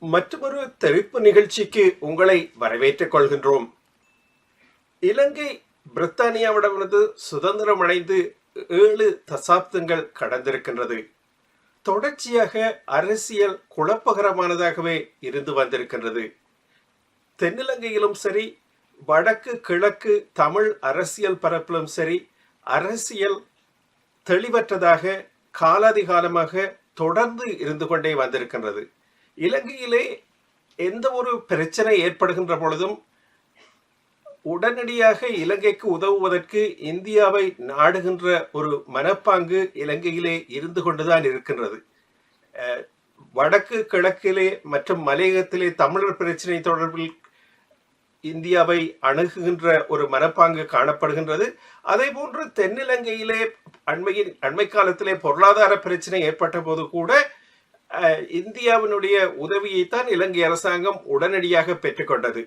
மற்றொரு தெரிப்பு நிகழ்ச்சிக்கு உங்களை வரவேற்றுக் கொள்கின்றோம். இலங்கை பிரித்தானியாவிடமிருந்து சுதந்திரம் அடைந்து ஏழு தசாப்தங்கள் கடந்திருக்கின்றது. தொடர்ச்சியாக அரசியல் குழப்பகரமானதாகவே இருந்து வந்திருக்கின்றது. தென்னிலங்கையிலும் சரி வடக்கு கிழக்கு தமிழ் அரசியல் பரப்பிலும் சரி அரசியல் தெளிவற்றதாக காலாதிகாலமாக தொடர்ந்து இருந்து கொண்டே வந்திருக்கின்றது. இலங்கையிலே எந்த ஒரு பிரச்சனை ஏற்படுகின்ற பொழுதும் உடனடியாக இலங்கைக்கு உதவுவதற்கு இந்தியாவை நாடுகின்ற ஒரு மனப்பாங்கு இலங்கையிலே இருந்து கொண்டுதான் இருக்கின்றது. வடக்கு கிழக்கிலே மற்றும் மலையகத்திலே தமிழர் பிரச்சனை தொடர்பில் இந்தியாவை அணுகுகின்ற ஒரு மனப்பாங்கு காணப்படுகின்றது. அதே போன்று தென்னிலங்கையிலே அண்மையின் அண்மை காலத்திலே பொருளாதார பிரச்சனை ஏற்பட்ட போது கூட இந்தியாவினுடைய உதவியைத்தான் இலங்கை அரசாங்கம் உடனடியாக பெற்றுக்கொண்டது.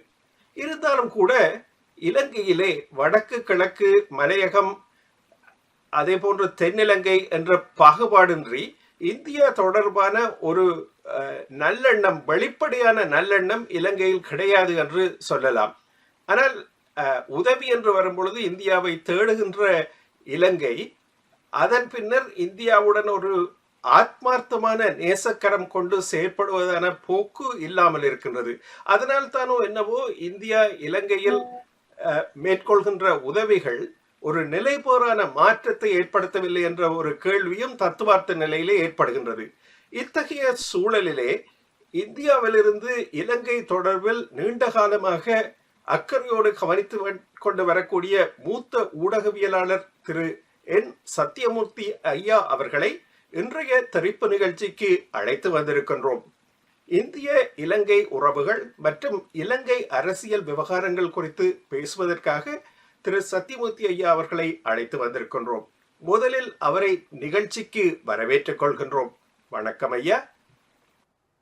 இருந்தாலும் கூட இலங்கையிலே வடக்கு கிழக்கு மலையகம் அதே போன்று தென்னிலங்கை என்ற பாகுபாடின்றி இந்தியா தொடர்பான ஒரு நல்லெண்ணம் வெளிப்படையான நல்லெண்ணம் இலங்கையில் கிடையாது என்று சொல்லலாம். ஆனால் உதவி என்று வரும்பொழுது இந்தியாவை தேடுகின்ற இலங்கை அதன் பின்னர் இந்தியாவுடன் ஒரு ஆத்மார்த்தமான நேசக்கரம் கொண்டு செயற்படுவதான போக்கு இல்லாமல் இருக்கின்றது. அதனால் தானோ என்னவோ இந்தியா இலங்கையில் மேற்கொள்கின்ற உதவிகள் ஒரு நிலைபோரான மாற்றத்தை ஏற்படுத்தவில்லை என்ற ஒரு கேள்வியும் தத்துவார்த்த நிலையிலே ஏற்படுகின்றது. இத்தகைய சூழலிலே இந்தியாவிலிருந்து இலங்கை தொடர்பில் நீண்ட காலமாக அக்கறையோடு கவனித்து கொண்டு வரக்கூடிய மூத்த ஊடகவியலாளர் திரு என் சத்தியமூர்த்தி ஐயா அவர்களை இன்றைய தெரிப்பு நிகழ்ச்சிக்கு அழைத்து வந்திருக்கின்றோம். இந்திய இலங்கை உறவுகள் மற்றும் இலங்கை அரசியல் விவகாரங்கள் குறித்து பேசுவதற்காக திரு. சத்தியமூர்த்தி ஐயா அவர்களை அழைத்து வந்திருக்கின்றோம். முதலில் அவரை நிகழ்ச்சிக்கு வரவேற்றுக் கொள்கின்றோம். வணக்கம் ஐயா.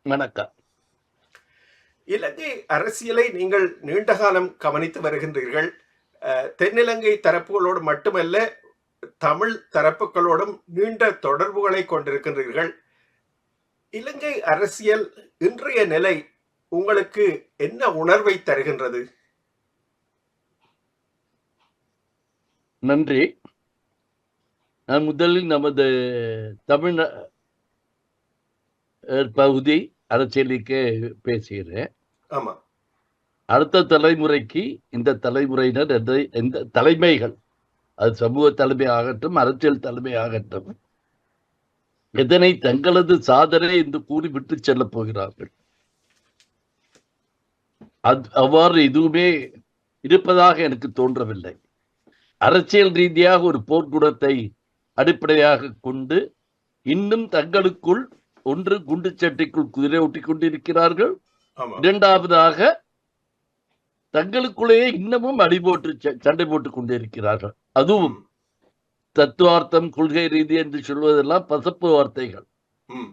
வணக்கம். இலங்கை அரசியலை நீங்கள் நீண்ட காலம் கவனித்து வருகின்றீர்கள். தென்னிலங்கை தரப்புகளோடு மட்டுமல்ல தமிழ் தரப்புகளோடும் நீண்ட தொடர்புகளை கொண்டிருக்கின்றீர்கள். இலங்கை அரசியல் இன்றைய நிலை உங்களுக்கு என்ன உணர்வை தருகின்றது? நன்றி. நான் முதலில் நமது தமிழ் பகுதி அரசியலுக்கு பேசுகிறேன். ஆமா. அடுத்த தலைமுறைக்கு இந்த தலைமுறையினர் எந்த தலைமைகள் அது சமூக தலைமை ஆகட்டும் அரசியல் தலைமை ஆகட்டும். எதனை தங்களது சாதனை என்று கூறி விட்டு செல்லப் போகிறார்கள்? அது அவ்வாறு எதுவுமே இருப்பதாக எனக்கு தோன்றவில்லை. அரசியல் ரீதியாக ஒரு போர்க்குணத்தை அடிப்படையாக கொண்டு இன்னும் தங்களுக்குள் ஒன்று குண்டு சட்டைக்குள் குதிரை ஓட்டிக் கொண்டிருக்கிறார்கள். இரண்டாவதாக தங்களுக்குள்ளேயே இன்னமும் அடி போட்டு சண்டை போட்டுக் கொண்டிருக்கிறார்கள். அதுவும் தத்துவார்த்தம் கொள்கை ரீதி என்று சொல்வதெல்லாம் பசப்பு வார்த்தைகள்.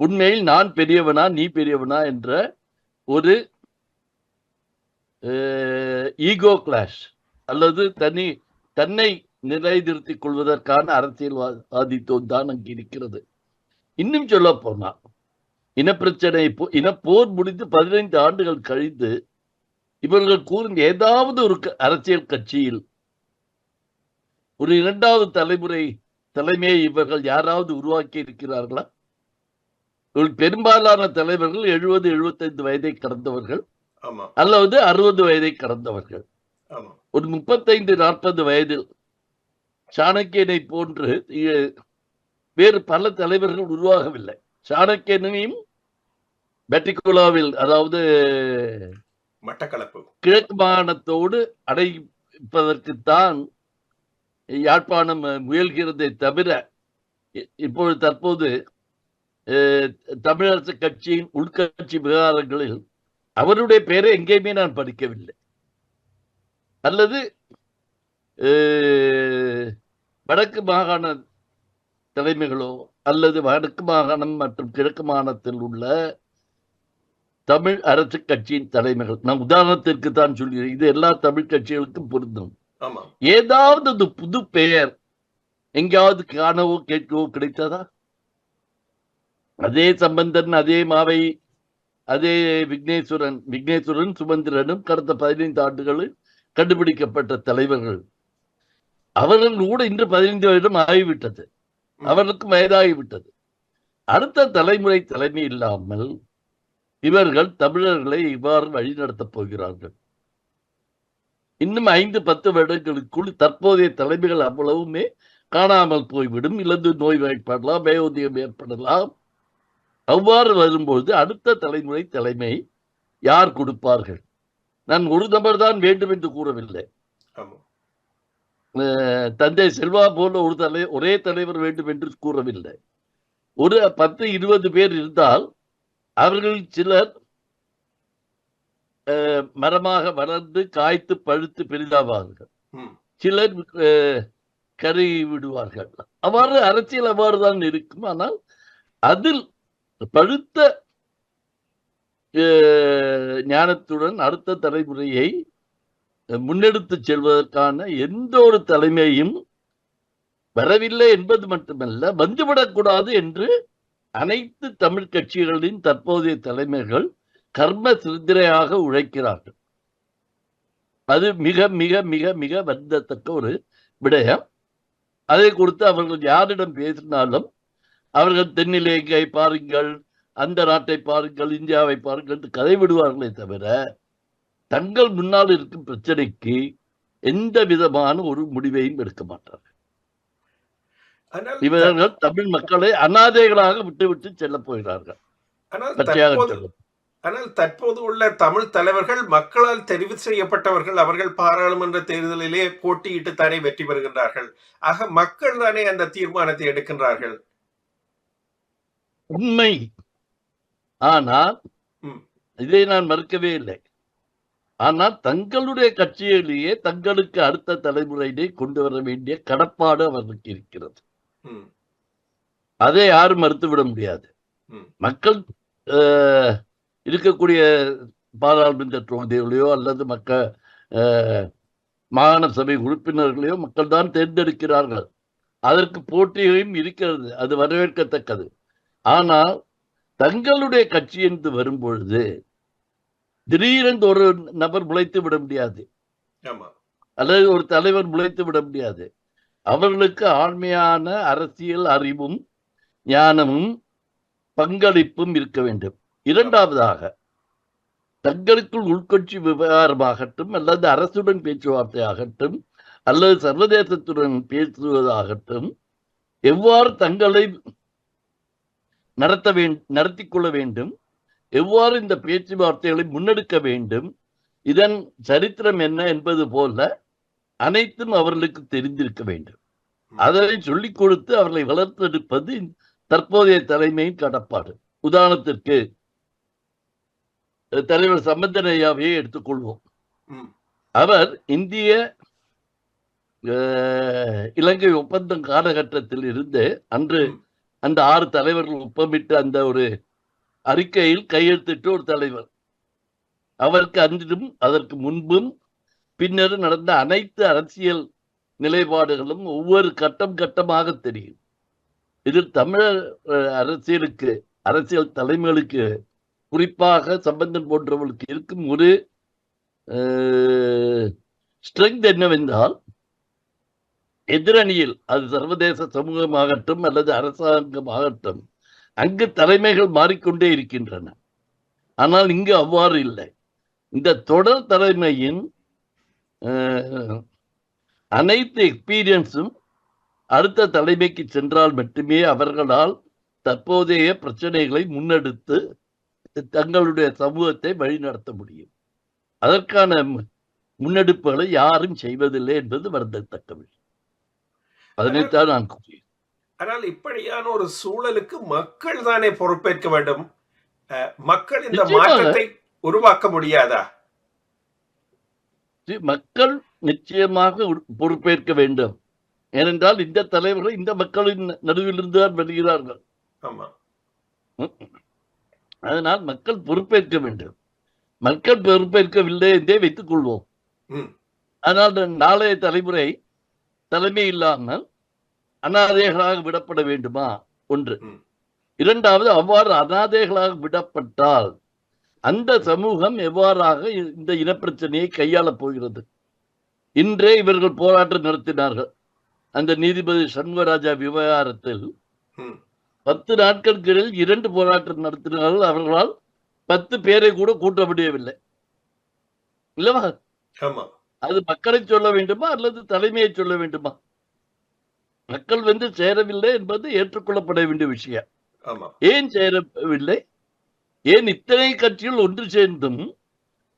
உண்மையில் நான் பெரியவனா நீ பெரியவனா என்ற ஒரு ஈகோ கிளாஷ் அல்லது தனி தன்னை நிலைநிறுத்திக் கொள்வதற்கான அரசியல்வாதித்துவம் தான் அங்கு இருக்கிறது. இன்னும் சொல்ல போனா இனப்பிரச்சனை இனப்போர் முடிந்து பதினைந்து ஆண்டுகள் கழிந்து இவர்கள் கூறும் ஏதாவது ஒரு அரசியல் கட்சியில் ஒரு இரண்டாவது தலைமுறை தலைமையை இவர்கள் யாராவது உருவாக்கி இருக்கிறார்களா? பெரும்பாலான தலைவர்கள் எழுபது எழுபத்தைந்து வயதை கடந்தவர்கள் அல்லது அறுபது வயதை கடந்தவர்கள். ஒரு முப்பத்தைந்து நாற்பது வயதில் சாணக்கியனை போன்று வேறு பல தலைவர்கள் உருவாகவில்லை. சாணக்கியனையும் பெட்டிகுலாவில் அதாவது மட்டக்களப்பு. கிழக்கு மாகாணத்தோடு அடைப்பதற்குத்தான் யாழ்ப்பாணம் முயல்கிறதை தவிர இ- இப்பொழுது தற்போது தமிழரசு கட்சியின் உள்கட்சி விவகாரங்களில் அவருடைய பெயரை எங்கேயுமே நான் படிக்கவில்லை. அல்லது வடக்கு மாகாண தலைமைகளோ அல்லது வடக்கு மாகாணம் மற்றும் கிழக்கு மாகாணத்தில் உள்ள தமிழ் அரசு கட்சியின் தலைமைகள். நான் உதாரணத்திற்கு தான் சொல்கிறேன். இது எல்லா தமிழ் கட்சிகளுக்கும் பொருந்தும். ஏதாவது புது பெயர் எங்கேயாவது காணவோ கேட்கவோ கிடைத்ததா? அதே சம்பந்தன் அதே மாவை அதே விக்னேஸ்வரன் விக்னேஸ்வரன் சுமந்திரனும் கடந்த பதினைந்து ஆண்டுகளில் கண்டுபிடிக்கப்பட்ட தலைவர்கள். அவர்கள் கூட இன்று பதினைந்து வருடம் ஆகிவிட்டது. அவர்களுக்கும் வயதாகிவிட்டது. அடுத்த தலைமுறை தலைமை இல்லாமல் இவர்கள் தமிழர்களை இவ்வாறு வழிநடத்தப் போகிறார்கள். இன்னும் ஐந்து பத்து வருடங்களுக்குள் தற்போதைய தலைமைகள் அவ்வளவுமே காணாமல் போய்விடும். இழந்து நோய் வாய்ப்படலாம் வயோதிகம் ஏற்படலாம். அவ்வாறு வரும்போது அடுத்த தலைமுறை தலைமை யார் கொடுப்பார்கள்? நான் ஒரு நபர் தான் வேண்டும் என்று கூறவில்லை. தந்தை செல்வா போல ஒரு தலை ஒரே தலைவர் வேண்டும் என்று கூறவில்லை. ஒரு பத்து இருபது பேர் இருந்தால் அவர்கள் சிலர் மரமாக வளர்ந்து காய்த்து பழுத்து பெரிதாவார்கள். சிலர் கருகி விடுவார்கள். அவ்வாறு அரசியல் அவ்வாறு தான் இருக்கும். ஆனால் அதில் பழுத்த ஞானத்துடன் அடுத்த தலைமுறையை முன்னெடுத்து செல்வதற்கான எந்த ஒரு தலைமையும் வரவில்லை என்பது மட்டுமல்ல வந்துவிடக்கூடாது என்று அனைத்து தமிழ் கட்சிகளின் தற்போதைய தலைமைகள் கர்ம சிந்திரையாக உழைக்கிறார்கள். அது மிக மிக மிக மிக வருந்தத்தக்க ஒரு விடயம். அதை குறித்து அவர்கள் யாரிடம் பேசினாலும் அவர்கள் தென்னிலங்கை பாருங்கள் அந்த நாட்டை பாருங்கள் இந்தியாவை பாருங்கள் என்று கதை விடுவார்களே தவிர தங்கள் முன்னால் இருக்கும் பிரச்சனைக்கு எந்த விதமான ஒரு முடிவையும் எடுக்க மாட்டார்கள். இவர்கள் தமிழ் மக்களை அனாதைகளாக விட்டுவிட்டு செல்ல போகிறார்கள். ஆனால் தற்போது உள்ள தமிழ் தலைவர்கள் மக்களால் தெரிவு செய்யப்பட்டவர்கள் அவர்கள் பாராளுமன்ற தேர்தலிலே போட்டியிட்டு தானே வெற்றி பெறுகின்றார்கள். ஆக மக்கள் தானே அந்த தீர்மானத்தை எடுக்கின்றார்கள். உண்மை. ஆனால். இதை நான் மறுக்கவே இல்லை. ஆனால் தங்களுடைய கட்சியிலேயே தங்களுக்கு அடுத்த தலைமுறையிலே கொண்டு வர வேண்டிய கடப்பாடு அவர்களுக்கு இருக்கிறது. அதை யாரும் மறுத்துவிட முடியாது. மக்கள் இருக்கக்கூடிய பாராளுமன்ற தொகுதிகளையோ அல்லது மக்க அஹ், மாகாண சபை உறுப்பினர்களையோ மக்கள் தான் தேர்ந்தெடுக்கிறார்கள். அதற்கு போட்டியும் இருக்கிறது. அது வரவேற்கத்தக்கது. ஆனால் தங்களுடைய கட்சி என்று வரும்பொழுது திடீரென்று ஒரு நபர் முளைத்து விட முடியாது. அல்லது ஒரு தலைவர் முளைத்து விட முடியாது. அவர்களுக்கு ஆண்மையான அரசியல் அறிவும் ஞானமும் பங்களிப்பும் இருக்க வேண்டும். இரண்டாவதாக தங்களுக்குள் உள்கட்சி விவகாரமாகட்டும் அல்லது அரசுடன் பேச்சுவார்த்தை ஆகட்டும் அல்லது சர்வதேசத்துடன் பேசுவதாகட்டும் எவ்வாறு தங்களை நடத்த வேண்டும் நடத்தி கொள்ள வேண்டும் எவ்வாறு இந்த பேச்சுவார்த்தைகளை முன்னெடுக்க வேண்டும் இதன் சரித்திரம் என்ன என்பது போல அனைத்தும் அவர்களுக்கு தெரிந்திருக்க வேண்டும். அதனை சொல்லிக் கொடுத்து அவர்களை வளர்த்தெடுப்பது தற்போதைய தலைமையின் கடப்பாடு. உதாரணத்திற்கு தலைவர் சம்பந்தன் ஐயாவையே எடுத்துக்கொள்வோம் அவர் இந்திய இலங்கை ஒப்பந்தம் காலகட்டத்தில் இருந்து அன்று. அந்த ஆறு தலைவர்கள் ஒப்பமிட்டு அந்த ஒரு அறிக்கையில் கையெழுத்திட்டு ஒரு தலைவர். அவருக்கு அன்றும் அதற்கு முன்பும் பின்னர் நடந்த அனைத்து அரசியல் நிலைப்பாடுகளும் ஒவ்வொரு கட்டம் கட்டமாக தெரியும். இதில் தமிழர் அரசியலுக்கு அரசியல் தலைமைகளுக்கு குறிப்பாக சம்பந்தன் போன்றவர்களுக்கு இருக்கும் ஒரு ஸ்ட்ரெங்க் என்னவென்றால் எதிரணியில் அது சர்வதேச சமூகமாகட்டும் அல்லது அரசாங்கமாகட்டும் அங்கு தலைமைகள் மாறிக்கொண்டே இருக்கின்றன. ஆனால் இங்கு அவ்வாறு இல்லை. இந்த தொடர் தலைமையின் அனைத்து எக்ஸ்பீரியன்ஸும் அடுத்த தலைமைக்கு சென்றால் மட்டுமே அவர்களால் தற்போதைய பிரச்சனைகளை முன்னெடுத்து தங்களுடைய சமூகத்தை வழிநடத்த முடியும். அதற்கான முன்னெடுப்புகளை யாரும் செய்வதில்லை என்பது வருந்தத்தக்க விஷயம் அதனைத்தான் நான் கூறினேன். ஆனால் இப்படியான ஒரு சூழலுக்கு மக்கள் தானே பொறுப்பேற்க வேண்டும்? மக்கள் இந்த. மாற்றத்தை உருவாக்க முடியாதா? மக்கள் நிச்சயமாக பொறுப்பேற்க வேண்டும். ஏனென்றால் இந்த தலைவர்கள் இந்த மக்களின் நடுவிலிருந்து தான் வருகிறார்கள். ஆமா. அதனால் மக்கள் பொறுப்பேற்க வேண்டும். மக்கள் பொறுப்பேற்கவில்லை என்றே வைத்துக் கொள்வோம். ஆனால் நாளைய தலைமுறை தலைமை இல்லாமல் அனாதைகளாக விடப்பட வேண்டுமா? ஒன்று. இரண்டாவது அவ்வாறு அனாதைகளாக விடப்பட்டால் அந்த சமூகம் எவ்வாறாக இந்த இனப்பிரச்சனையை கையாளப் போகிறது? இன்றே இவர்கள் போராட்டம் நடத்தினார்கள். அந்த நீதிபதி சண்முகராஜா விவகாரத்தில் பத்து நாட்களுக்கிடையில் இரண்டு போராட்டம் நடத்தினார்கள் அவர்களால் பத்து பேரை கூட கூட்ட முடியவில்லை. இல்லவா ஆமா. அது மக்களை சொல்ல வேண்டுமா அல்லது தலைமையை சொல்ல வேண்டுமா? மக்கள் வந்து சேரவில்லை என்பது ஏற்றுக்கொள்ளப்பட வேண்டிய விஷயம். ஏன் சேரவில்லை? ஏன் இத்தனை கட்சிகள் ஒன்று சேர்ந்தும்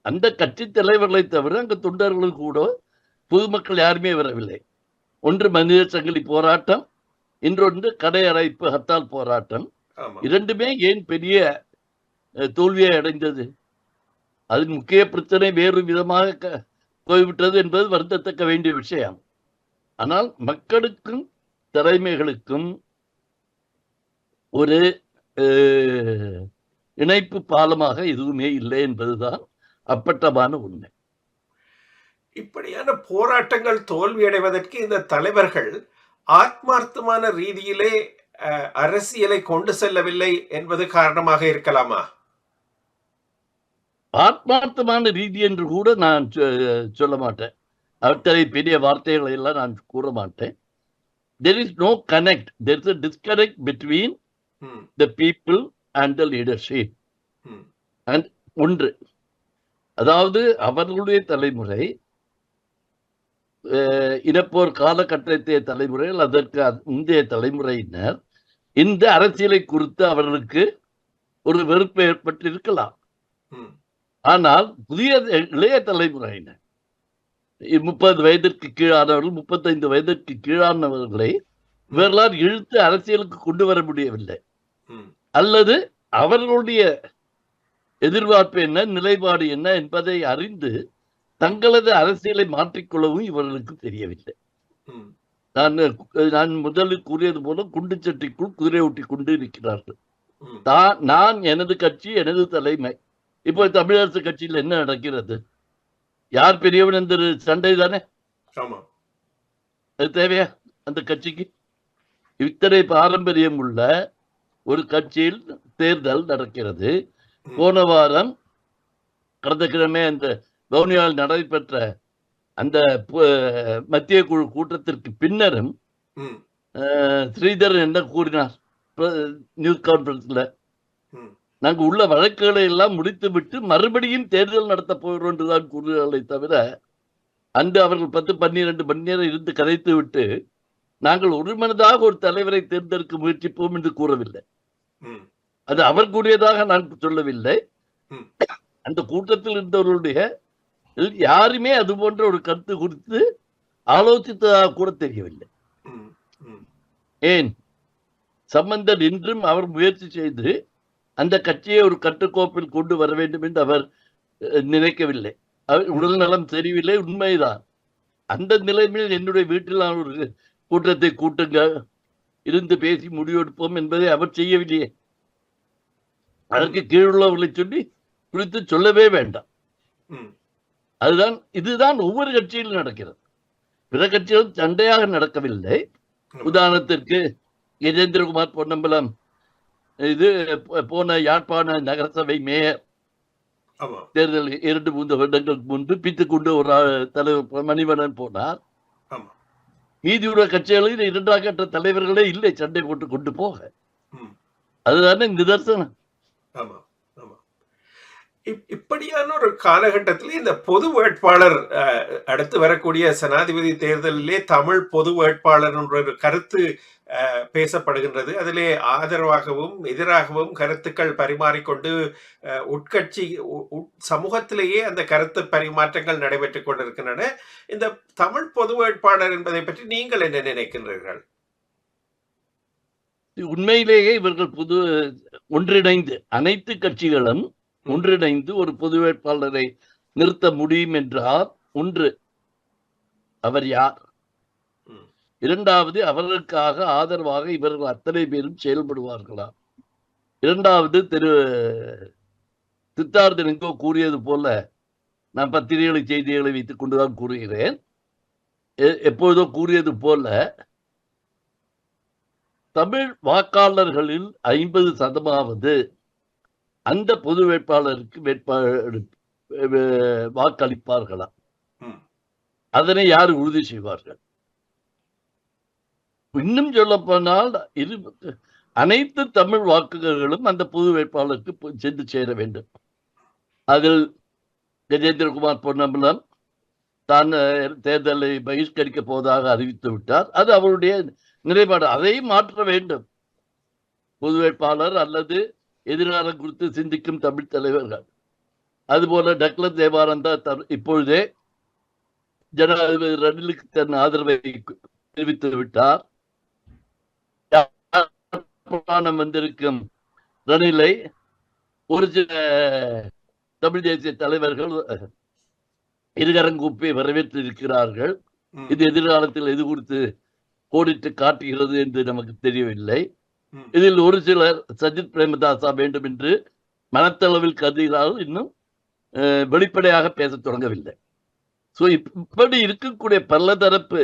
அந்த கட்சி தலைவர்களை தவிர அங்க தொண்டர்கள் கூட பொதுமக்கள் யாருமே வரவில்லை. ஒன்று மனித சங்கிலி போராட்டம் இன்னொன்று கடை அடைப்பு ஹர்த்தால் போராட்டம். இரண்டுமே ஏன் பெரிய தோல்வியை அடைந்தது? அதன் முக்கிய பிரச்சனை வேறு விதமாக போய்விட்டது என்பது வருந்தத்தக்க வேண்டிய விஷயம். ஆனால் மக்களுக்கும் தலைமைகளுக்கும் ஒரு இணைப்பு பாலமாக எதுவுமே இல்லை என்பதுதான் அப்பட்டமான உண்மை. இப்படியான போராட்டங்கள் தோல்வியடைவதற்கு இந்த தலைவர்கள் ஆத்மார்த்தமான ரீதியிலே அரசியலை கொண்டு செல்லவில்லை என்பது காரணமாக இருக்கலாமா? ஆத்மார்த்தமான ரீதி என்று கூட நான் சொல்ல மாட்டேன். அத்தனை பெரிய வார்த்தைகளை எல்லாம் நான் கூற மாட்டேன். There is no connect there is a disconnect between the people and the leadership hmm, ஒன்று. அதாவது அவர்களுடைய தலைமுறை இனப்போர் காலகட்டத்தைய தலைமுறைகள் அதற்கு முந்தைய தலைமுறையினர் இந்த அரசியலை குறித்து அவர்களுக்கு ஒரு வெறுப்பு ஏற்பட்டு இருக்கலாம் ம், ஆனால் புதிய இளைய தலைமுறையினர் முப்பது வயதிற்கு கீழானவர்கள் முப்பத்தைந்து வயதிற்கு கீழானவர்களை இவர்களால் இழுத்து அரசியலுக்கு கொண்டு வர முடியவில்லை. அல்லது அவர்களுடைய எதிர்பார்ப்பு என்ன நிலைப்பாடு என்ன என்பதை அறிந்து தங்களது அரசியலை மாற்றிக்கொள்ளவும் இவர்களுக்கு தெரியவில்லை. நான் நான் முதலில் கூறியது போல குண்டு சட்டிக்குள் குதிரை ஓட்டி கொண்டு இருக்கிறார்கள். தான் நான் எனது கட்சி எனது தலைமை. இப்போ தமிழரசு கட்சியில் என்ன நடக்கிறது? யார் பெரியவன் என்ற சண்டை தானே? அது தேவையா அந்த கட்சிக்கு? இத்தனை பாரம்பரியம் உள்ள ஒரு கட்சியில் தேர்தல் நடக்கிறது. போன வாரம் கடந்த கிழமை அந்த வவுனியாவில் நடைபெற்ற அந்த மத்திய குழு கூட்டத்திற்கு பின்னரும் ஸ்ரீதரன் என்ன கூறினார்? நியூஸ் கான்பரன்ஸ்ல நாங்கள் உள்ள வழக்குகளை எல்லாம் முடித்துவிட்டு மறுபடியும் தேர்தல் நடத்த போகிறோம் என்றுதான் கூறுகிறார்களே தவிர அன்று அவர்கள் பத்து பன்னிரண்டு மணி நேரம் இருந்து கதைத்து விட்டு நாங்கள் ஒரு மனதாக ஒரு தலைவரை தேர்ந்தெடுக்க முயற்சிப்போம் என்று கூறவில்லை. அது அவர் கூறியதாக நான் சொல்லவில்லை. அந்த கூட்டத்தில் இருந்தவர்களுடைய யாருமே அது போன்ற ஒரு கருத்து குறித்து ஆலோசித்ததாக கூட தெரியவில்லை. ஏன்? சம்பந்தன் இன்றும் அவர் முயற்சி செய்து அந்த கட்சியை ஒரு கட்டுக்கோப்பில் கொண்டு வர வேண்டும் என்று அவர் நினைக்கவில்லை. அவர் உடல் நலம் தெரியவில்லை உண்மைதான். அந்த நிலைமையில் என்னுடைய வீட்டில் நான் ஒரு கூட்டத்தை கூட்டுங்க இருந்து பேசி முடிவெடுப்போம் என்பதை அவர் செய்யவில்லையே. அதற்கு கீழுள்ளவர்களை சொல்லி குறித்து சொல்லவே வேண்டாம். அதுதான் இதுதான் ஒவ்வொரு கட்சியிலும் நடக்கிறது. பிற கட்சிகளும் சண்டையாக நடக்கவில்லை. உதாரணத்திற்கு கஜேந்திரகுமார் பொன்னம்பலம் இது போன யாழ்ப்பாண நகரசபை மேயர். தேர்தல் இரண்டு மூன்று வருடங்களுக்கு முன்பு பித்துக் கொண்டு ஒரு தலைவர் மணிவண்ணன் போனார். மீதியுள்ள கட்சிகளில் இரண்டாம் கட்ட தலைவர்களே இல்லை சண்டை போட்டு கொண்டு போக. அதுதானே நிதர்சனம். இப்படியான ஒரு காலகட்டத்தில் இந்த பொது வேட்பாளர் அஹ், அடுத்து வரக்கூடிய சனாதிபதி தேர்தலிலே தமிழ் பொது வேட்பாளர் என்ற ஒரு கருத்து பேசப்படுகின்றது. அதிலே ஆதரவாகவும் எதிராகவும் கருத்துக்கள் பரிமாறிக்கொண்டு அஹ், உட்கட்சி உ- உட்- சமூகத்திலேயே அந்த கருத்து பரிமாற்றங்கள் நடைபெற்றுக் கொண்டிருக்கின்றன. இந்த தமிழ் பொது வேட்பாளர் என்பதை பற்றி நீங்கள் என்ன நினைக்கின்றீர்கள்? உண்மையிலேயே இவர்கள் புது ஒன்றிணைந்து அனைத்து கட்சிகளும் ஒன்றிணைந்து ஒரு பொது வேட்பாளரை நிறுத்த முடியும் என்றால் ஒன்று அவர் யார். இரண்டாவது அவர்களுக்காக ஆதரவாக இவர்கள் அத்தனை பேரும் செயல்படுவார்களா? இரண்டாவது திரு சித்தார்த்தன் எங்கோ கூறியது போல நான் பத்திரிகை செய்திகளை வைத்துக் கொண்டுதான் கூறுகிறேன். எப்பொழுதோ கூறியது போல தமிழ் வாக்காளர்களில் ஐம்பது சதமாவது அந்த பொது வேட்பாளருக்கு வேட்பாளர் வாக்களிப்பார்களா. அதனை யார் உறுதி செய்வார்கள்? இன்னும் சொல்ல போனால் இரு அனைத்து தமிழ் வாக்குகளும் அந்த பொது வேட்பாளருக்கு சென்று சேர வேண்டும். அதில் கஜேந்திரகுமார் பொன்னம்பலம் தான் தேர்தலை பகிஷ்கரிக்க போவதாக அறிவித்து விட்டார். அது அவருடைய நிலைப்பாடு. அதை மாற்ற வேண்டும். பொது வேட்பாளர் அல்லது எதிர்காலம் குறித்து சிந்திக்கும் தமிழ் தலைவர்கள். அதுபோல டக்ளஸ் தேவானந்தா இப்பொழுதே ஜனாதிபதி ரணிலுக்கு தன் ஆதரவை தெரிவித்து விட்டார். வந்திருக்கும் ரணிலை ஒரு சில தமிழ் தேசிய தலைவர்கள் இருகரங்கூப்பி வரவேற்றிருக்கிறார்கள். ம், இது எதிர்காலத்தில் எது குறித்து கோடிட்டு காட்டுகிறது என்று நமக்கு தெரியவில்லை. இதில் ஒரு சிலர் சஜித் பிரேமதாசா வேண்டும் என்று மனத்தளவில் கருதுகிறார்கள் இன்னும் வெளிப்படையாக பேசத் தொடங்கவில்லை. சோ இப்படி இருக்கக்கூடிய பலதரப்பு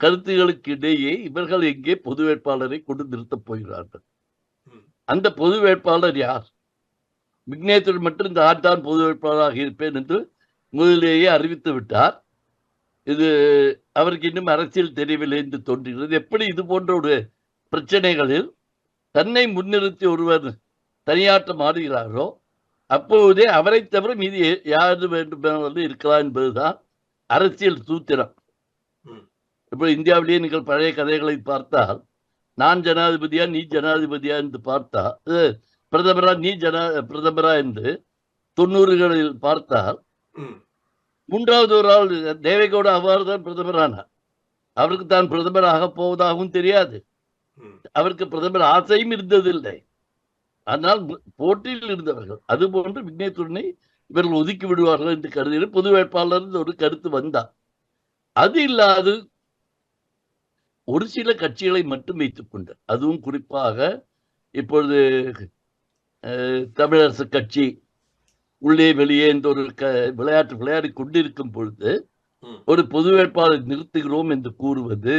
கருத்துகளுக்கு இடையே இவர்கள் எங்கே பொது வேட்பாளரை கொண்டு நிறுத்தப் போகிறார்கள். அந்த பொது வேட்பாளர் யார்? விக்னேஸ்வர் மட்டும் இந்த ஆண்டான் பொது வேட்பாளராக இருப்பேன் என்று முதலிலேயே அறிவித்து விட்டார். இது அவருக்கு இன்னும் அரசியல் தெரியவில்லை என்று தோன்றுகிறது. எப்படி இது போன்ற ஒரு பிரச்சனைகளில் தன்னை முன்னிறுத்தி ஒருவர் தனியாட்டம் ஆடுகிறாரோ அப்போதே அவரை தவிர மீதி யாரு வேண்டுமானாலும் இருக்கலாம் என்பதுதான் அரசியல் சூத்திரம். இப்போ இந்தியாவிலேயே நீங்கள் பழைய கதைகளை பார்த்தால் நான் ஜனாதிபதியா நீ ஜனாதிபதியா என்று பார்த்தா பிரதமரா நீ ஜனா பிரதமரா என்று தொண்ணூறுகளில் பார்த்தால் மூன்றாவது ஒரு ஆள் தேவேகவுடா அவ்வாறு தான் பிரதமரானார் அவருக்கு தான் பிரதமர் ஆக போவதாகவும் தெரியாது. அவருக்கு பிரதமர் ஆசையும் இருந்ததில்லை. ஆனால் போட்டியில் இருந்தவர்கள் அதுபோன்று விக்னேஸ்வரனை இவர்கள் ஒதுக்கி விடுவார்கள் என்று கருதின பொது வேட்பாளர் ஒரு கருத்து வந்தார். அது இல்லாது ஒரு சில கட்சிகளை மட்டும் வைத்துக் கொண்டு அதுவும் குறிப்பாக இப்பொழுது தமிழரசு கட்சி உள்ளே வெளியே என்ற ஒரு க விளையாட்டு விளையாடி கொண்டிருக்கும் பொழுது. ஒரு பொது வேட்பாளர் நிறுத்துகிறோம் என்று கூறுவது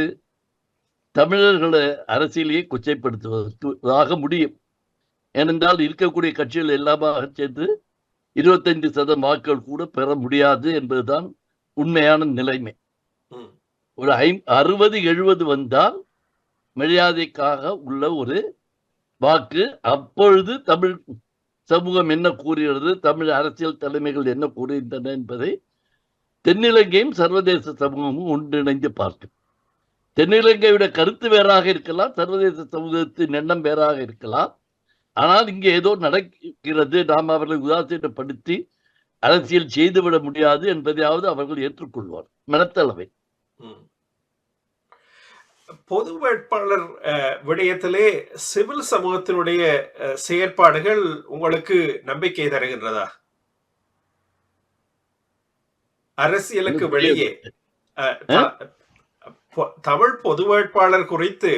தமிழர்களை அரசியலையே கொச்சைப்படுத்துவதற்காக முடியும். ஏனென்றால் இருக்கக்கூடிய கட்சிகள் எல்லாமாக சேர்ந்து இருபத்தைந்து சதம் வாக்குகள் கூட பெற முடியாது என்பதுதான் உண்மையான நிலைமை. ஒரு ஐ அறுபது எழுபது வந்தால் மரியாதைக்காக உள்ள ஒரு வாக்கு அப்பொழுது தமிழ் சமூகம் என்ன கூறுகிறது தமிழ் அரசியல் தலைமைகள் என்ன கூறுகின்றன என்பதை தென்னிலங்கையும் சர்வதேச சமூகமும் ஒன்றிணைந்து பார்க்கும். தென்னிலங்கையோட கருத்து வேறாக இருக்கலாம் சர்வதேச சமூகத்தின் எண்ணம் வேறாக இருக்கலாம். ஆனால் இங்கே ஏதோ நடக்கிறது. நாம் அவர்களை உதாசீனப்படுத்தி அரசியல் செய்துவிட முடியாது என்பதையாவது அவர்கள் ஏற்றுக்கொள்வார். மனத்தளவை. பொது வேட்பாளர் விடயத்திலே சிவில் சமூகத்தினுடைய செயற்பாடுகள் உங்களுக்கு நம்பிக்கை தருகின்றதா? அரசியலுக்கு வெளியே தமிழ் பொது வேட்பாளர் குறித்து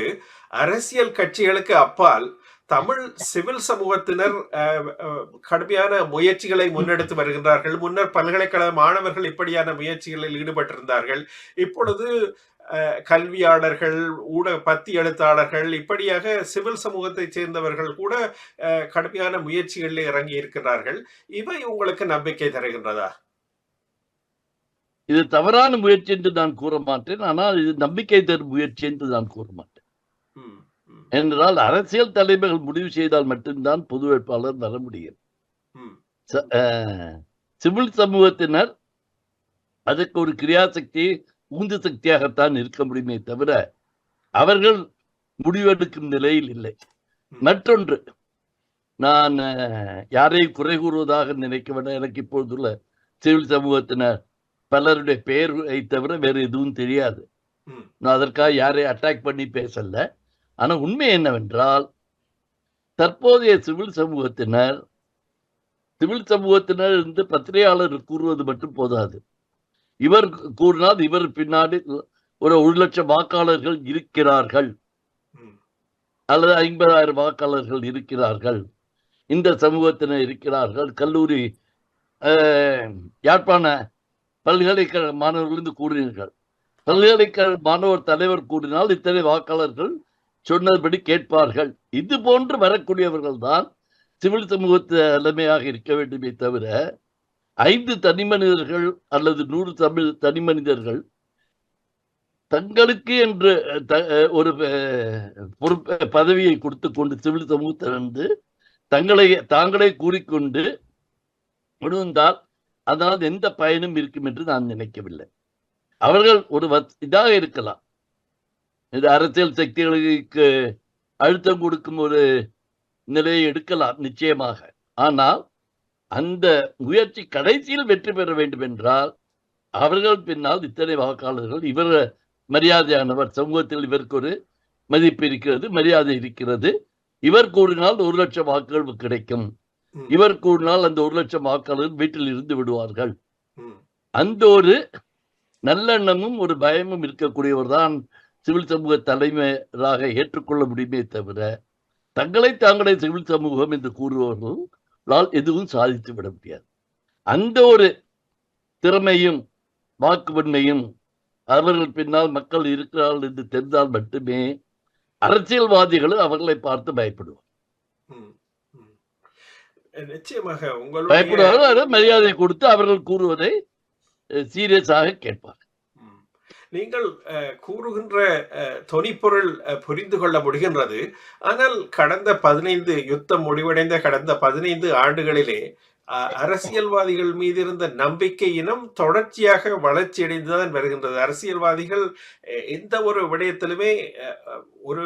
அரசியல் கட்சிகளுக்கு அப்பால் தமிழ் சிவில் சமூகத்தினர் கடுமையான முயற்சிகளை முன்னெடுத்து வருகின்றார்கள். முன்னர் பல்கலைக்கழக மாணவர்கள் இப்படியான முயற்சிகளில் ஈடுபட்டிருந்தார்கள். இப்பொழுது கல்வியாளர்கள் ஊடக பத்தி எழுத்தாளர்கள் இப்படியாக சிவில் சமூகத்தை சேர்ந்தவர்கள் கூட கடுமையான முயற்சிகளில் இறங்கி இருக்கிறார்கள் இவை உங்களுக்கு நம்பிக்கை தருகின்றதா? இது தவறான முயற்சி என்று நான் கூற மாட்டேன். ஆனால் இது நம்பிக்கை தரும் முயற்சி என்று நான் கூற மாட்டேன். என்றால் அரசியல் தலைமைகள் முடிவு செய்தால் மட்டும்தான் பொது வேட்பாளர் வர முடியும். சிவில் சமூகத்தினர் அதற்கு ஒரு கிரியாசக்தி உந்து சக்தியாகத்தான் இருக்க முடியுமே தவிர அவர்கள் முடிவெடுக்கும் நிலையில் இல்லை. மற்றொன்று நான் யாரையும் குறை கூறுவதாக நினைக்க வேண்டாம். எனக்கு இப்பொழுதுள்ள சிவில் சமூகத்தினர் பலருடைய பெயரை தவிர வேறு எதுவும் தெரியாது. நான் அதற்காக யாரையும் அட்டாக் பண்ணி பேசல. ஆனா உண்மை என்னவென்றால் தற்போதைய சிவில் சமூகத்தினர் சிவில் சமூகத்தினர் இருந்து பத்திரிகையாளர் கூறுவது மட்டும் போதாது. இவர் கூறினால் இவர் பின்னாடி ஒரு ஒரு லட்சம் வாக்காளர்கள் இருக்கிறார்கள். அல்லது ஐம்பதாயிரம் வாக்காளர்கள் இருக்கிறார்கள். இந்த சமூகத்தினர் இருக்கிறார்கள். கல்லூரி யாழ்ப்பாண பல்கலைக்கழக மாணவர்களிருந்து கூறினீர்கள். பல்கலைக்கழக மாணவர் தலைவர் கூறினால் இத்தனை வாக்காளர்கள் சொன்னபடி கேட்பார்கள். இது போன்று வரக்கூடியவர்கள் தான் சிவில் சமூகத்து தலைமையாக இருக்க வேண்டுமே தவிர ஐந்து தனி மனிதர்கள் அல்லது நூறு தமிழ் தனி மனிதர்கள் தங்களுக்கு என்று த- ஒரு அஹ், பொறுப்பு பதவியை கொடுத்து கொண்டு சிவில் சமூகத்திலிருந்து தங்களை தாங்களே கூறிக்கொண்டு விழுந்தால் அதனால் எந்த பயனும் இருக்கும் என்று நான் நினைக்கவில்லை. அவர்கள் ஒரு வத்- இதாக இருக்கலாம். இது அரசியல் சக்திகளுக்கு அழுத்தம் கொடுக்கும் ஒரு நிலையை எடுக்கலாம் நிச்சயமாக. ஆனால் அந்த முயற்சி கடைசியில் வெற்றி பெற வேண்டும் என்றால் அவர்கள் பின்னால் இத்தனை வாக்காளர்கள் இவர் மரியாதையானவர் சமூகத்தில் இவருக்கு ஒரு மதிப்பு இருக்கிறது மரியாதை இருக்கிறது. இவர் கூறினால் ஒரு லட்சம் வாக்குகள் கிடைக்கும். இவர் கூறினால் அந்த ஒரு லட்சம் வாக்காளர்கள் வீட்டில் இருந்து விடுவார்கள். அந்த ஒரு நல்லெண்ணமும் ஒரு பயமும் இருக்கக்கூடியவர் தான் சிவில் சமூக தலைமையாக ஏற்றுக்கொள்ள முடியுமே தவிர தங்களை தாங்களே சிவில் சமூகம் என்று கூறுபவர்களால் எதுவும் சாதித்து விட முடியாது. அந்த ஒரு திறமையும் வாக்குவன்மையும் அவர்கள் பின்னால் மக்கள் இருக்கிறார்கள் என்று தெரிந்தால் மட்டுமே அரசியல்வாதிகளும் அவர்களை பார்த்து பயப்படுவார். நிச்சயமாக உங்களுடைய பயப்படுவார்கள் அதில் மரியாதை கொடுத்து அவர்கள் கூறுவதை சீரியஸாக கேட்பார். நீங்கள் கூறுகின்ற தொனிப்பொருள் புரிந்து கொள்ள முடிகின்றது ஆனால் கடந்த பதினைந்து யுத்தம் முடிவடைந்த கடந்த பதினைந்து ஆண்டுகளிலே அரசியல்வாதிகள் மீது இருந்த நம்பிக்கையினம் தொடர்ச்சியாக வளர்ச்சியடைந்துதான் வருகின்றது. அரசியல்வாதிகள் எந்த ஒரு விடயத்திலுமே ஒரு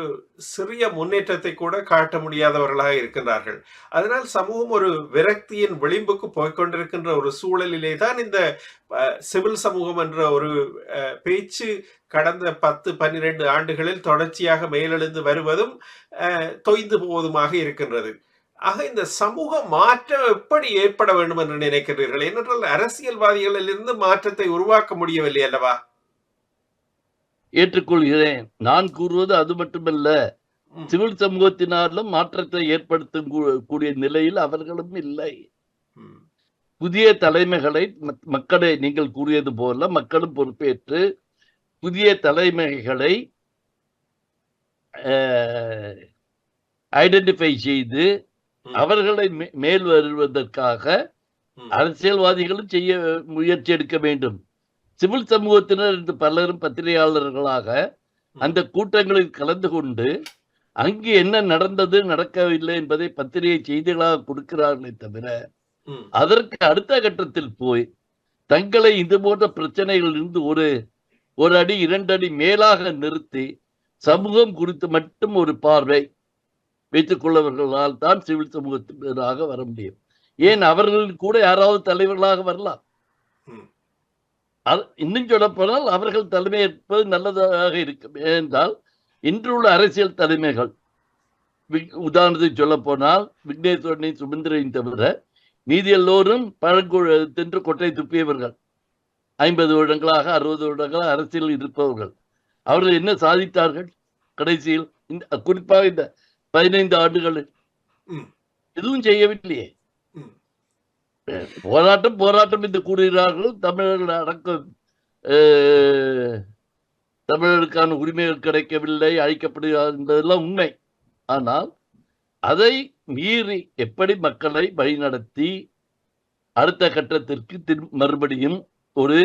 சிறிய முன்னேற்றத்தை கூட காட்ட முடியாதவர்களாக இருக்கின்றார்கள். அதனால் சமூகம் ஒரு விரக்தியின் விளிம்புக்கு போய்க்கொண்டிருக்கின்ற ஒரு சூழலிலே தான் இந்த சிவில் சமூகம் என்ற ஒரு பேச்சு கடந்த பத்து பன்னிரண்டு ஆண்டுகளில் தொடர்ச்சியாக மேலெழுந்து வருவதும் தொய்ந்து போவதுமாக இருக்கின்றது. ஆக இந்த சமூக மாற்றம் எப்படி ஏற்பட வேண்டும் என்று நினைக்கிறீர்கள்? ஏனென்றால் அரசியல்வாதிகளிலிருந்து மாற்றத்தை உருவாக்க முடியவில்லை அல்லவா? ஏற்றுக்கொள்கிறேன். நான் கூறுவது அது மட்டுமல்ல சிவில் சமூகத்தினாலும் மாற்றத்தை ஏற்படுத்தும் கூடிய நிலையில் அவர்களும் இல்லை. புதிய தலைமைகளை மக்- மக்களை நீங்கள் கூறியது போல மக்களும் பொறுப்பேற்று புதிய தலைமைகளை ஐடென்டிஃபை செய்து அவர்களை மேல் வருவதற்காக அரசியல்வாதிகளும் செய்ய முயற்சி எடுக்க வேண்டும். சிவில் சமூகத்தினர் என்று பலரும் பத்திரிகையாளர்களாக அந்த கூட்டங்களில் கலந்து கொண்டு அங்கு என்ன நடந்தது நடக்கவில்லை என்பதை பத்திரிகை செய்திகளாக கொடுக்கிறார்களே தவிர அதற்கு அடுத்த கட்டத்தில் போய் தங்களை இது போன்ற பிரச்சனைகளில் இருந்து ஒரு ஒரு அடி இரண்டு அடி மேலாக நிறுத்தி சமூகம் குறித்து மட்டும் ஒரு பார்வை வைத்துக் கொள்ளவர்களால் தான் சிவில் சமூகத்தினராக வர முடியும். ஏன் அவர்கள் கூட யாராவது தலைவர்களாக வரலாம்? இன்னும் சொல்ல போனால் அவர்கள் தலைமை ஏற்பது நல்லதாக இருக்கும். ஏனென்றால் இன்றுள்ள அரசியல் தலைமைகள் உதாரணத்துக்கு சொல்ல போனால் விக்னேஸ்வரனை சுமந்திரன் தவிர மீதி எல்லோரும் பழங்கு தென்று கொட்டை துப்பியவர்கள். ஐம்பது வருடங்களாக அறுபது வருடங்களாக அரசியலில் இருப்பவர்கள். அவர்கள் என்ன சாதித்தார்கள்? கடைசியில் இந்த குறிப்பாக இந்த பதினைந்து ஆண்டுகளில் ம், எதுவும் செய்யவில்லையே. போராட்டம் போராட்டம் என்று கூறுகிறார்கள். தமிழர்கள் அடக்கம் தமிழர்களுக்கான உரிமைகள் கிடைக்கவில்லை அழிக்கப்படுகிறார் என்பதெல்லாம் உண்மை. ஆனால் அதை மீறி எப்படி மக்களை வழிநடத்தி அடுத்த கட்டத்திற்கு திரு மறுபடியும் ஒரு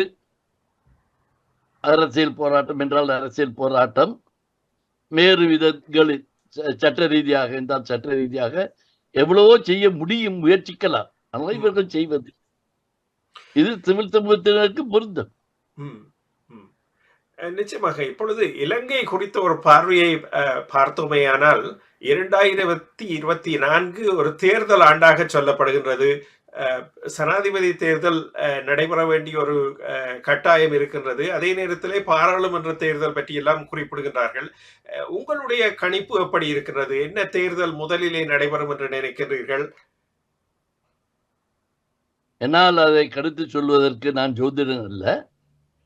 அரசியல் போராட்டம் என்றால் அரசியல் போராட்டம் வேறு விதங்களில் சட்ட ரீதியாக என்றால் சட்ட ரீதியாக எவ்வளவோ செய்ய முடியும் முயற்சிக்கலாம். ஆனால் இவர்கள் செய்வது. இது சிவில் சமூகத்தினருக்கு பொருந்தும். நிச்சயமாக இப்பொழுது இலங்கை குறித்த ஒரு பார்வையை பார்த்தோமேயானால் இரண்டாயிரத்தி இருபத்தி நான்கு ஒரு தேர்தல் ஆண்டாக சொல்லப்படுகின்றது. சனாதிபதி தேர்தல் நடைபெற வேண்டிய ஒரு அஹ், கட்டாயம் இருக்கின்றது. அதே நேரத்திலே பாராளுமன்ற தேர்தல் பற்றி எல்லாம் குறிப்பிடுகின்றார்கள் உங்களுடைய கணிப்பு எப்படி இருக்கிறது என்ன தேர்தல் முதலிலே நடைபெறும் என்று நினைக்கிறீர்கள் என்னால் அதை கருத்து சொல்வதற்கு நான் ஜோதிடன் அல்ல.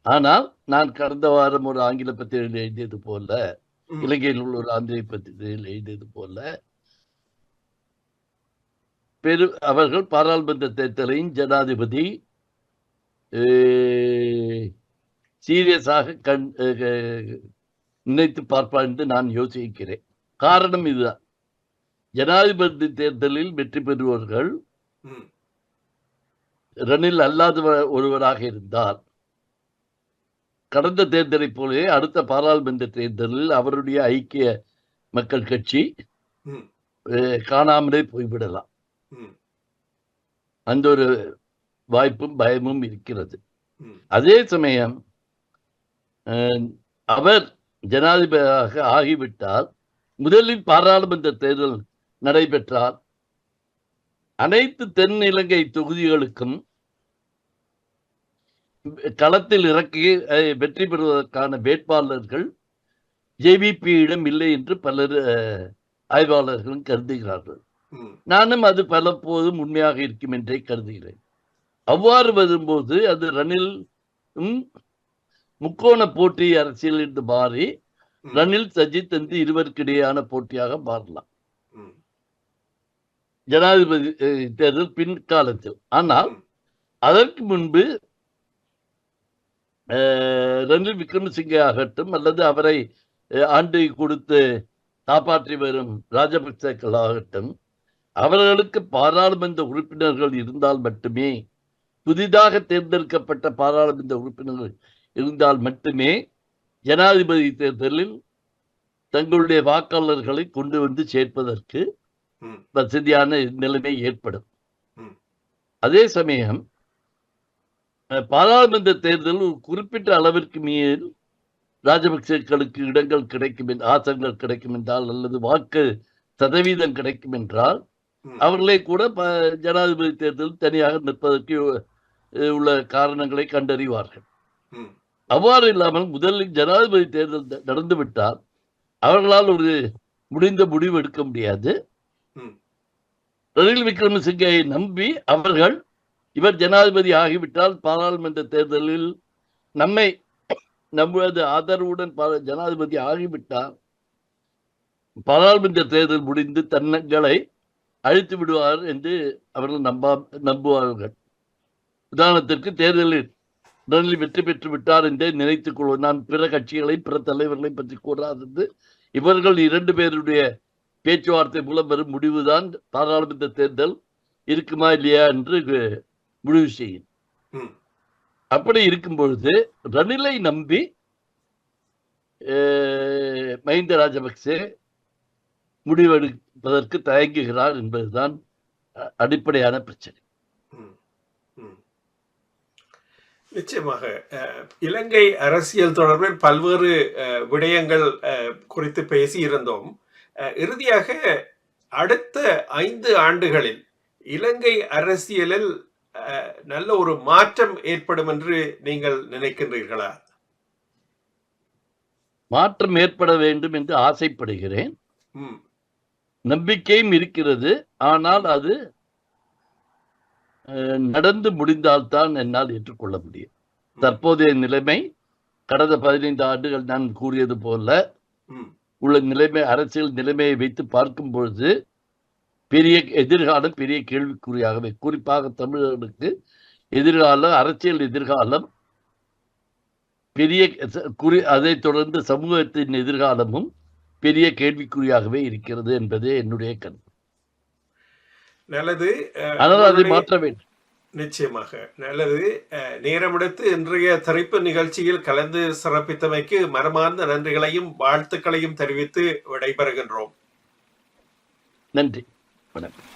ஆனால் நான் கடந்த வாரம் ஒரு ஆங்கில பத்திரிகையில் எழுதியது போல இலங்கையில் உள்ள ஒரு ஆந்திரை பத்திரிகையில் எழுதியது போல பெரு அவர்கள் பாராளுமன்ற தேர்தலையும் ஜனாதிபதி சீரியஸாக கண் நினைத்து பார்ப்பார் என்று நான் யோசிக்கிறேன். காரணம் இதுதான். ஜனாதிபதி தேர்தலில் வெற்றி பெறுபவர்கள் ம், ரணில் அல்லாத ஒருவராக இருந்தால் கடந்த தேர்தலைப் போலவே அடுத்த பாராளுமன்ற தேர்தலில் அவருடைய ஐக்கிய மக்கள் கட்சி காணாமலே போய்விடலாம். அந்த ஒரு வாய்ப்பும் பயமும் இருக்கிறது. அதே சமயம் அவர் ஜனாதிபதியாக ஆகிவிட்டால் முதலில் பாராளுமன்ற தேர்தல் நடைபெற்றால் அனைத்து தென் இலங்கை தொகுதிகளுக்கும் களத்தில் இறக்கி வெற்றி பெறுவதற்கான வேட்பாளர்கள் ஜேவிபியிடம் இல்லை என்று பலர் ஆய்வாளர்களும் கருதுகிறார்கள். நானும் அது பலப்போதும் உண்மையாக இருக்கும் என்றே கருதுகிறேன். அவ்வாறு வரும்போது அது ரணில் முக்கோண போட்டி அரசியல் என்று மாறி ரணில் சஜித் என்று இருவருக்கிடையான போட்டியாக மாறலாம். ஜனாதிபதி தேர்தல் பின்காலத்தில். ஆனால் அதற்கு முன்பு ரணில் விக்ரமசிங்கே ஆகட்டும் அல்லது அவரை ஆண்டு கொடுத்து காப்பாற்றி வரும் ராஜபக்சேக்கள் ஆகட்டும் அவர்களுக்கு பாராளுமன்ற உறுப்பினர்கள் இருந்தால் மட்டுமே புதிதாக தேர்ந்தெடுக்கப்பட்ட பாராளுமன்ற உறுப்பினர்கள் இருந்தால் மட்டுமே ஜனாதிபதி தேர்தலில் தங்களுடைய வாக்காளர்களை கொண்டு வந்து சேர்ப்பதற்கு வசதியான நிலைமை ஏற்படும். அதே சமயம் பாராளுமன்ற தேர்தல் ஒரு குறிப்பிட்ட அளவிற்கு மேல் ராஜபக்சேக்களுக்கு இடங்கள் கிடைக்கும் ஆசனங்கள் கிடைக்கும் என்றால் அல்லது வாக்கு சதவீதம் கிடைக்கும் என்றால். அவர்களே கூட ஜனாதிபதி தேர்தல் தனியாக நிற்பதற்கு உள்ள காரணங்களை கண்டறிவார்கள். அவ்வாறு இல்லாமல் முதலில் ஜனாதிபதி தேர்தல் நடந்துவிட்டால் அவர்களால் ஒரு முடிந்த முடிவு எடுக்க முடியாது. ரணில் விக்ரமசிங்கை நம்பி அவர்கள் இவர் ஜனாதிபதி ஆகிவிட்டால் பாராளுமன்ற தேர்தலில் நம்மை நமது ஆதரவுடன் ஜனாதிபதி ஆகிவிட்டால் பாராளுமன்ற தேர்தல் முடிந்து தன்னங்களை அழித்து விடுவார் என்று அவர்கள் நம்பா நம்புவார்கள். உதாரணத்திற்கு தேர்தலில் ரணில் வெற்றி பெற்று விட்டார் என்றே நினைத்துக் கொள்வோம். நான் பிற கட்சிகளை பிற தலைவர்களை பற்றி கூறாதது. இவர்கள் இரண்டு பேருடைய பேச்சுவார்த்தை மூலம் வரும் முடிவுதான் பாராளுமன்ற தேர்தல் இருக்குமா இல்லையா என்று முடிவு செய்யும். அப்படி இருக்கும் பொழுது ரணிலை நம்பி மஹிந்த ராஜபக்சே முடிவெடுப்பதற்கு தயங்குகிறார் என்பதுதான் அடிப்படையான பிரச்சனை. நிச்சயமாக இலங்கை அரசியல் தொடர்பில் பல்வேறு விடயங்கள் குறித்து பேசியிருந்தோம். அஹ், இறுதியாக அடுத்த ஐந்து ஆண்டுகளில் இலங்கை அரசியலில் நல்ல ஒரு மாற்றம் ஏற்படும் என்று நீங்கள் நினைக்கின்றீர்களா? மாற்றம் ஏற்பட வேண்டும் என்று ஆசைப்படுகிறேன். நம்பிக்கையும் இருக்கிறது. ஆனால் அது நடந்து முடிந்தால்தான் என்னால் ஏற்றுக்கொள்ள முடியும். தற்போதைய நிலைமை கடந்த பதினைந்து ஆண்டுகள் நான் கூறியது போல உள்ள நிலைமை அரசியல் நிலைமையை வைத்து பார்க்கும் பொழுது பெரிய எதிர்காலம் பெரிய கேள்விக்குறியாகவே குறிப்பாக தமிழர்களுக்கு எதிர்காலம் அரசியல் எதிர்காலம் பெரிய குறி அதைத் தொடர்ந்து சமூகத்தின் எதிர்காலமும் பெரிய கேள்விக்குறியாகவே இருக்கிறது என்பதே என்னுடைய கருத்து. நல்லது அஹ், ஆனால் அதை மாற்ற வேண்டும். நிச்சயமாக. நல்லது நேரமெடுத்து இன்றைய திரைப்பு நிகழ்ச்சியில் கலந்து சிறப்பித்தமைக்கு மனமார்ந்த நன்றிகளையும் வாழ்த்துக்களையும் தெரிவித்து விடைபெறுகின்றோம். நன்றி. வணக்கம்.